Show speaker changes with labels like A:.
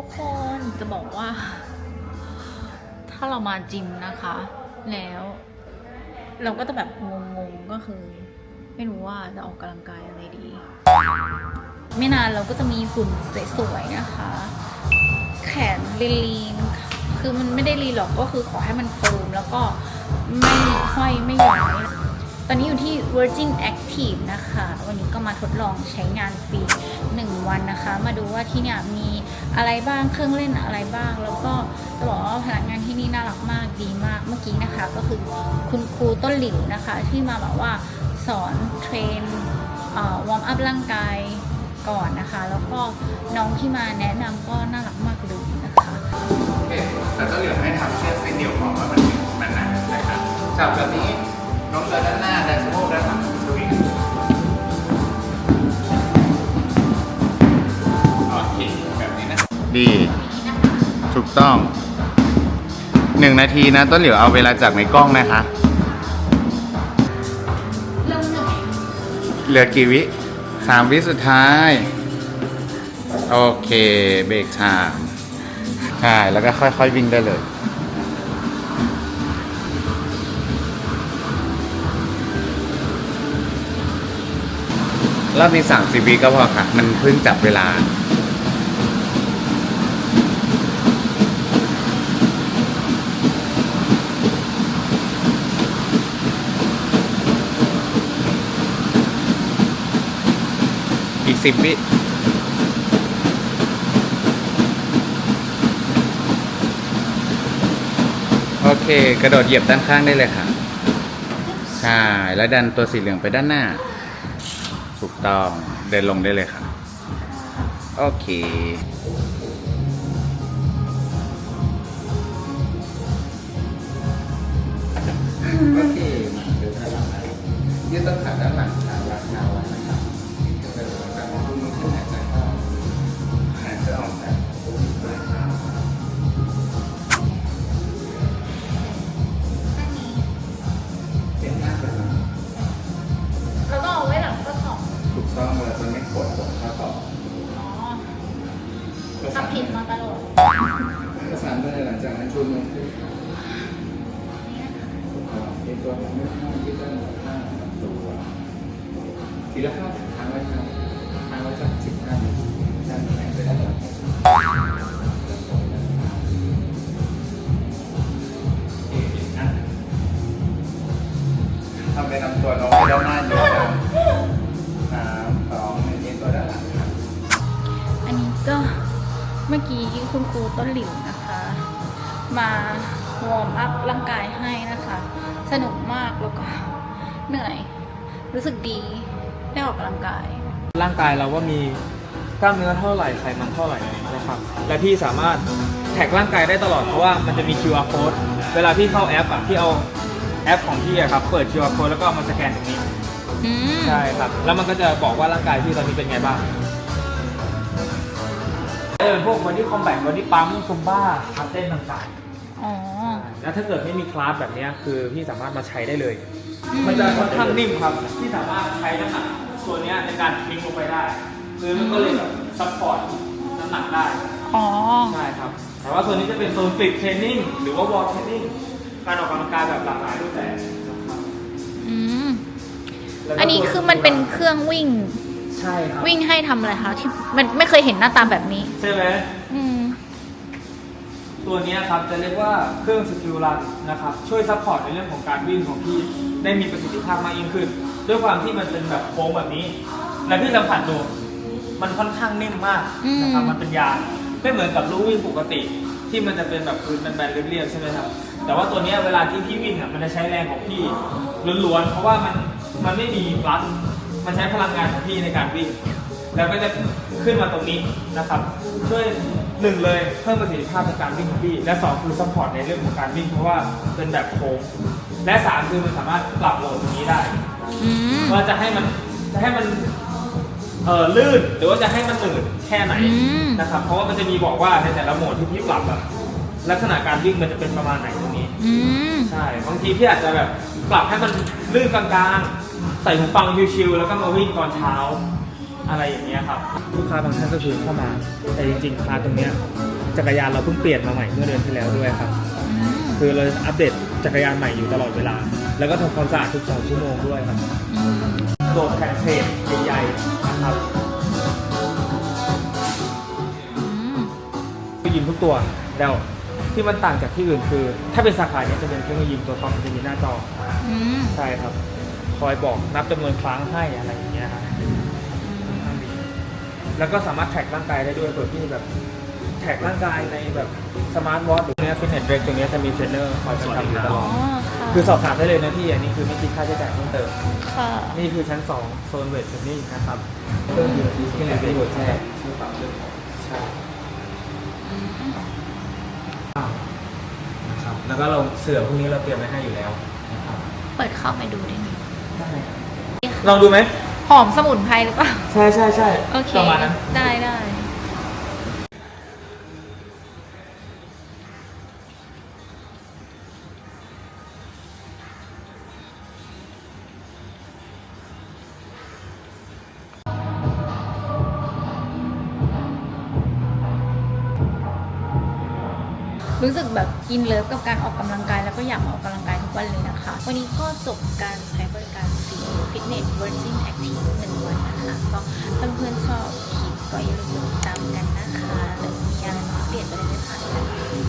A: ทุกคนจะบอกว่า ถ้าเรามาจิมนะคะ แล้ว เราก็จะแบบงงๆก็คือ ไม่รู้ว่าจะออกกำลังกายอะไรดี ไม่นานเราก็จะมีหุ่นสวยๆนะคะ แขนลีนคือมันไม่ได้ลีนหรอกก็คือขอให้มันฟิร์มแล้วก็ไม่ห้อยไม่ย้อย ตอนนี้อยู่ที่ Virgin Active นะคะ วันนี้ก็มาทดลองใช้งานฟรี1 วันนะคะ มาดูว่าที่เนี่ยมีอะไรบ้างเครื่องเล่นอะไรบ้าง แล้วก็จะบอกว่าพนักงานที่นี่น่ารักมากดีมากเมื่อกี้นะคะ ก็คือคุณครูต้นหลิวนะคะ ที่มาแบบว่าสอนเทรนวอร์มอัพร่างกายก่อนนะคะ แล้วก็น้องที่มาแนะนำก็น่ารักมากเลยนะคะ
B: โอเคแต่ก็เหลือให้ทำเชือกเส้นเดียวพอว่ามันมันหนักนะครับจับแบบนี้ ต้องหนึ่งนาทีนะ ต้นเหลียวเอาเวลาจากในกล้องนะคะ
A: เริ่มเหนื่อย
B: เหลือกี่วิสามวิสุดท้าย โอเคเบรกชามใช่แล้วก็ค่อยๆวิ่งได้เลยรอบนี้สามสิบวิก็พอค่ะ มันเพิ่งจับเวลา กสิบวิโอเค กระโดดเหยียบด้านข้างได้เลยค่ะ ใช่ แล้วดันตัวสีเหลืองไปด้านหน้า ถูกต้อง เดินลงได้เลยค่ะ โอเค
A: ผิดมาตลอด
B: ประสานมือหลังจากนั้นชูมือขึ้นครับถูกต้องเอ็นตัวของมือข้างยืดด้านหลังข้างลำตัวทีละห้าสิบครั้งไว้ครับครั้งไว้สักสิบห้านาทีด้านไหนไปด้านหลังทำเป็นลำตัวลงไปด้านหน้าเยอะนะสามสองหนึ่งเอ็นตัวด้านหลังครับ
A: อันนี้ก็ เมื่อกี้คุณครูต้นหลิวนะคะ มาวอร์มอัพร่างกายให้นะคะ สนุกมากแล้วก็เหนื่อย รู้สึกดีได้ออกกำลังกาย
C: ร่างกายเราว่ามีกล้ามเนื้อเท่าไหร่ไขมันเท่าไหร่นะครับ และพี่สามารถแท็กร่างกายได้ตลอดเพราะว่ามันจะมี QR code เวลาพี่เข้าแอปอะพี่เอาแอปของพี่อะครับเปิด QR code แล้วก็เอามาสแกนตรงนี้
A: อืม
C: ใช่ครับ แล้วมันก็จะบอกว่าร่างกายพี่ตอนนี้เป็นไงบ้างจะเป็นพ วกบอดี้คอมแบทบอดี้ปั๊มซุมบ้าคาเต้นต่าง
A: อ๋อ
C: ๆแล้วถ้าเกิดไม่มีคลาสแบบเนี้ยคือพี่สามารถมาใช้ได้เลย มันจะค่อนข้างนิ่มครับ ที่สามารถใช้น้ำหนักตัวเนี้ยในการคลิกลงไปได้คือมันก็เลยแบบซัพพอร์ตน้ำหนักได้
A: อ๋อ
C: ใช่ครับ แต่ว่าโซนนี้จะเป็นโซนกริดเทรนนิ่งหรือว่าวอลเทรนนิ่ง การออกกำลังกายแบบหลากหลายรูปแบบนะครับ
A: อืม
C: แล้วก็
A: อันนี้คือมันเป็นเครื่องวิ่ง
C: ใช่ครับ
A: วิ่งให้ทำอะไรคะที่มันไม่เคยเห็นหน้าตาแบบนี้
C: ใช่ไหม
A: อืม
C: ตัวเนี้ยครับจะเรียกว่าเครื่องสกิลรันนะครับช่วยซัพพอร์ตในเรื่องของการวิ่งของพี่ได้มีประสิทธิภาพมากยิ่งขึ้น ด้วยความที่มันเป็นแบบโค้งแบบนี้ และพี่สัมผัสดูมันค่อนข้างนิ่มมากนะครับ
A: อืม
C: มันเป็นยางไม่เหมือนกับลู่วิ่งปกติ ที่มันจะเป็นแบบพื้นแบนๆเรียบๆใช่ไหมครับแต่ว่าตัวเนี้ยเวลาที่พี่วิ่งอะมันจะใช้แรงของพี่ล้วนๆเพราะว่ามันมันไม่มีปลั๊ก มันใช้พลังงานของพี่ในการวิ่ง แล้วก็จะขึ้นมาตรงนี้นะครับ ช่วยหนึ่งเลยเพิ่มประสิทธิภาพในการวิ่งของพี่ และสองคือซัพพอร์ตในเรื่องของการวิ่งเพราะว่าเป็นแบบโค้ง และสามคือมันสามารถปรับโหลดตรงนี้ได้
A: อืม
C: ว่าจะให้มันจะให้มันเออลื่นหรือว่าจะให้มันหนืดแค่ไหน
A: อืม
C: นะครับ เพราะว่ามันจะมีบอกว่าในแต่ละโหมดที่พี่ปรับอะลักษณะการวิ่งมันจะเป็นประมาณไหนตรงนี้
A: อืม
C: ใช่ บางทีพี่อาจจะแบบปรับให้มันลื่นกลางๆ ใส่หูฟังชิวๆแล้วก็มาวิ่งตอนเช้า อะไรอย่างเงี้ยครับลูกค้าบางท่านก็คือเข้ามา แต่จริงๆคลาสตรงเนี้ยจักรยานเราเพิ่งเปลี่ยนมาใหม่เมื่อเดือนที่แล้วด้วยครับ
A: อืม
C: คือเราอัปเดตจักรยานใหม่อยู่ตลอดเวลา แล้วก็ทำความสะอาดทุกสองชั่วโมงด้วยครับ
A: อืม
C: โดดแผ่นเพลทใหญ่ๆนะครับ
A: อืม
C: เทคโนโลยีทุกตัวแล้วที่มันต่างจากที่อื่นคือ ถ้าเป็นสาขาเนี้จะเป็นเทคโนโลยีตัวท็อปมันจะมีหน้าจอ
A: อืม
C: ใช่ครับ คอยบอกนับจำนวนครั้งให้อะไรอย่างเงี้ยครับค่อนข้างดีแล้วก็สามารถแท็กร่างกายได้ด้วยโดยที่แบบแท็กร่างกายในแบบสมาร์ทวอทหรือเนี้ยฟิตเนสเบรกตรงเนี้ยจะมีเทรนเนอร์คอยประจำอยู่ตล
A: อ๋
C: อ
A: อ
C: ด
A: ค่ะ
C: คือสอบถามได้เลยนะพี่อันนี้คือไม่คิดค่าใช้จ่ายเพิ่มเติม
A: ค่ะ
C: นี่คือชั้น 2 โซนเวทเทรนนิ่งนะครับเครื่องยืนที่ไหนเป็นโหมดแช่ช่วยปรับเรื่องของใช่
A: อืม
C: นะครับแล้วก็เราเสื่อพวกนี้เราเตรียมไว้ให้อยู่แล้วนะครับ
A: เปิดเข้าไปดูได้ไหม
C: ลองดูไหม
A: หอมสมุนไพรหรือเปล่า
C: ใช่ใช่ใช่
A: โอเค
C: ประมาณนั้น
A: ได้ได้รู้สึกแบบอินเลิฟกับการออกกำลังกายแล้วก็อยากมาออกกำลังกาย วันเลยนะคะ วันนี้ก็จบการใช้บริการฟรีฟิตเนสเวอร์จินแอคทีฟหนึ่งวันนะคะก็เพื่อนๆชอบคลิปก็อย่าลืมติดตามกันนะคะแล้วมีอะไรมาอัปเดตจะได้ไม่พลาดกัน